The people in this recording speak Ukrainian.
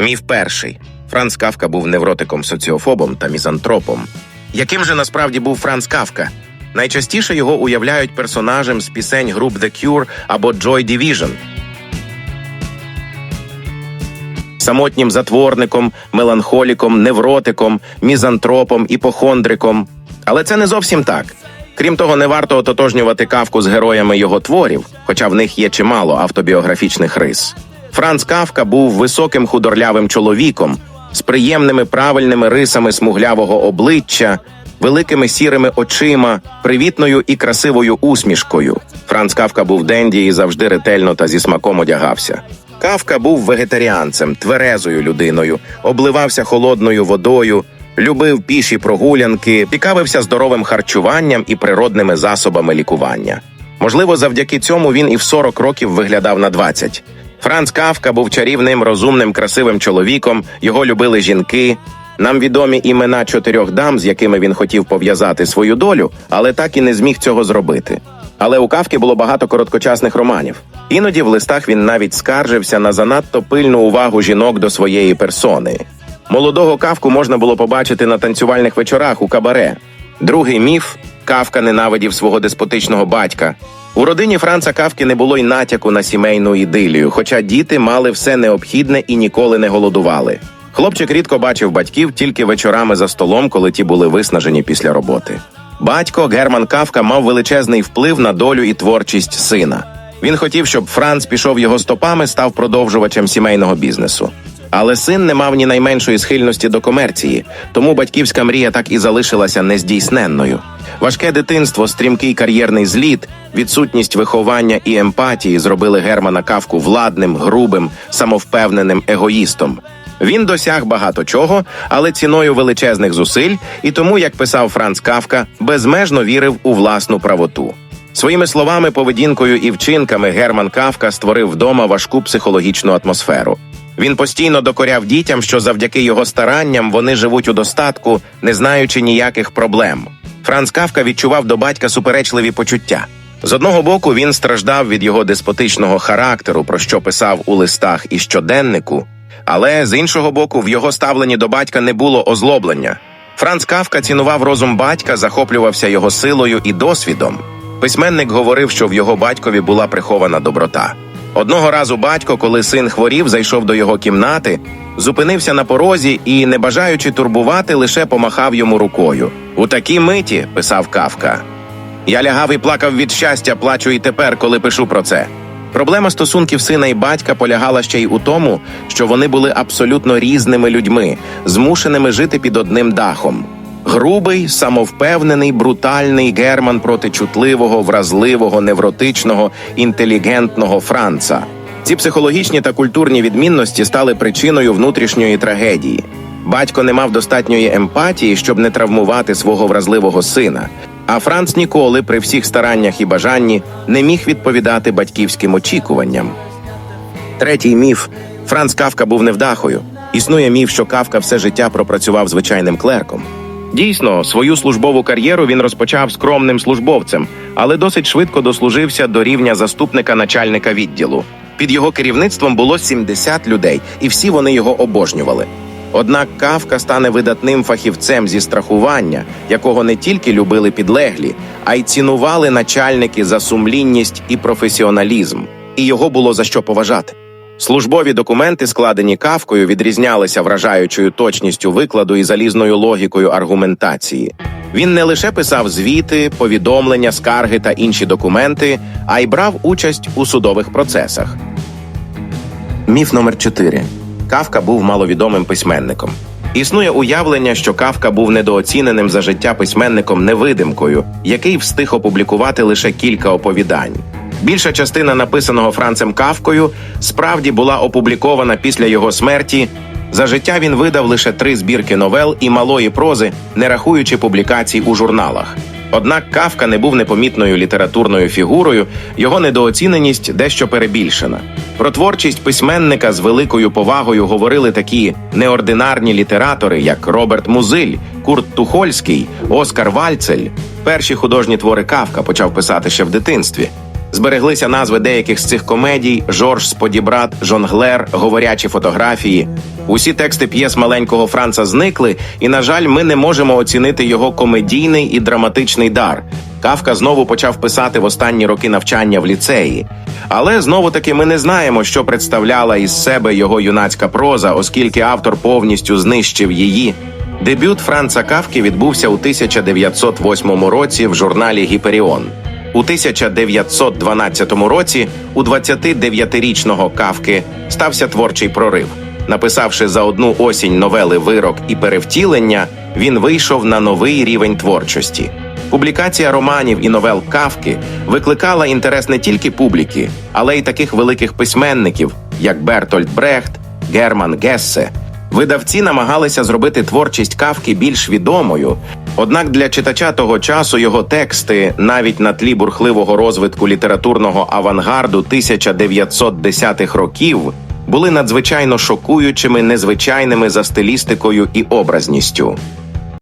Міф перший. Франц Кавка був невротиком, соціофобом та мізантропом. Яким же насправді був Франц Кавка? Найчастіше його уявляють персонажем з пісень груп The Cure або Joy Division. Самотнім затворником, меланхоліком, невротиком, мізантропом, іпохондриком. Але це не зовсім так. Крім того, не варто ототожнювати кавку з героями його творів, хоча в них є чимало автобіографічних рис. Франц Кавка був високим худорлявим чоловіком з приємними правильними рисами смуглявого обличчя, великими сірими очима, привітною і красивою усмішкою. Франц Кавка був денді і завжди ретельно та зі смаком одягався. Кавка був вегетаріанцем, тверезою людиною, обливався холодною водою, любив піші прогулянки, цікавився здоровим харчуванням і природними засобами лікування. Можливо, завдяки цьому він і в 40 років виглядав на 20. Франц Кавка був чарівним, розумним, красивим чоловіком. Його любили жінки. Нам відомі імена чотирьох дам, з якими він хотів пов'язати свою долю, але так і не зміг цього зробити. Але у Кавки було багато короткочасних романів. Іноді в листах він навіть скаржився на занадто пильну увагу жінок до своєї персони. Молодого кавку можна було побачити на танцювальних вечорах у кабаре. Другий міф Кавка ненавидів свого деспотичного батька. У родині Франца Кавки не було й натяку на сімейну ідилію, хоча діти мали все необхідне і ніколи не голодували. Хлопчик рідко бачив батьків тільки вечорами за столом, коли ті були виснажені після роботи. Батько Герман Кавка мав величезний вплив на долю і творчість сина. Він хотів, щоб Франц пішов його стопами, став продовжувачем сімейного бізнесу. Але син не мав ні найменшої схильності до комерції, тому батьківська мрія так і залишилася нездійсненною. Важке дитинство, стрімкий кар'єрний зліт, відсутність виховання і емпатії зробили Германа Кавку владним, грубим, самовпевненим егоїстом. Він досяг багато чого, але ціною величезних зусиль, і тому, як писав Франц Кавка, безмежно вірив у власну правоту. Своїми словами, поведінкою і вчинками Герман Кавка створив вдома важку психологічну атмосферу. Він постійно докоряв дітям, що завдяки його старанням вони живуть у достатку, не знаючи ніяких проблем. Франц Кавка відчував до батька суперечливі почуття. З одного боку, він страждав від його деспотичного характеру, про що писав у листах і щоденнику, але з іншого боку, в його ставленні до батька не було озлоблення. Франц Кавка цінував розум батька, захоплювався його силою і досвідом. Письменник говорив, що в його батькові була прихована доброта. Одного разу батько, коли син хворів, зайшов до його кімнати, зупинився на порозі і, не бажаючи турбувати, лише помахав йому рукою. У такій миті, писав Кавка. Я лягав і плакав від щастя, плачу і тепер, коли пишу про це. Проблема стосунків сина і батька полягала ще й у тому, що вони були абсолютно різними людьми, змушеними жити під одним дахом. Грубий, самовпевнений, брутальний Герман проти чутливого, вразливого, невротичного, інтелігентного Франца. Ці психологічні та культурні відмінності стали причиною внутрішньої трагедії. Батько не мав достатньої емпатії, щоб не травмувати свого вразливого сина. А Франц ніколи, при всіх стараннях і бажанні, не міг відповідати батьківським очікуванням. Третій міф Франц Кавка був невдахою. Існує міф, що Кавка все життя пропрацював звичайним клерком. Дійсно, свою службову кар'єру він розпочав скромним службовцем, але досить швидко дослужився до рівня заступника начальника відділу. Під його керівництвом було 70 людей, і всі вони його обожнювали. Однак Кавка стане видатним фахівцем зі страхування, якого не тільки любили підлеглі, а й цінували начальники за сумлінність і професіоналізм, і його було за що поважати. Службові документи, складені кавкою, відрізнялися вражаючою точністю викладу і залізною логікою аргументації. Він не лише писав звіти, повідомлення, скарги та інші документи, а й брав участь у судових процесах. Міф номер 4 Кавка був маловідомим письменником. Існує уявлення, що Кавка був недооціненим за життя письменником невидимкою, який встиг опублікувати лише кілька оповідань. Більша частина написаного Францем Кавкою справді була опублікована після його смерті. За життя він видав лише три збірки новел і малої прози, не рахуючи публікацій у журналах. Однак Кавка не був непомітною літературною фігурою, його недооціненість дещо перебільшена. Про творчість письменника з великою повагою говорили такі неординарні літератори, як Роберт Музиль, Курт Тухольський, Оскар Вальцель. Перші художні твори Кавка почав писати ще в дитинстві. Збереглися назви деяких з цих комедій: Жорж Сподібрат, Жонглер, Говорячі фотографії. Усі тексти п'єс маленького Франца зникли, і, на жаль, ми не можемо оцінити його комедійний і драматичний дар. Кавка знову почав писати в останні роки навчання в ліцеї. Але знову таки ми не знаємо, що представляла із себе його юнацька проза, оскільки автор повністю знищив її. Дебют Франца Кавки відбувся у 1908 році в журналі Гіперіон. У 1912 році у 29-річного Кавки стався творчий прорив. Написавши за одну осінь новели Вирок і перевтілення, він вийшов на новий рівень творчості. Публікація романів і новел Кавки викликала інтерес не тільки публіки, але й таких великих письменників, як Бертольд Брехт, Герман Гессе. Видавці намагалися зробити творчість Кавки більш відомою. Однак для читача того часу його тексти, навіть на тлі бурхливого розвитку літературного авангарду 1910-х років, були надзвичайно шокуючими, незвичайними за стилістикою і образністю.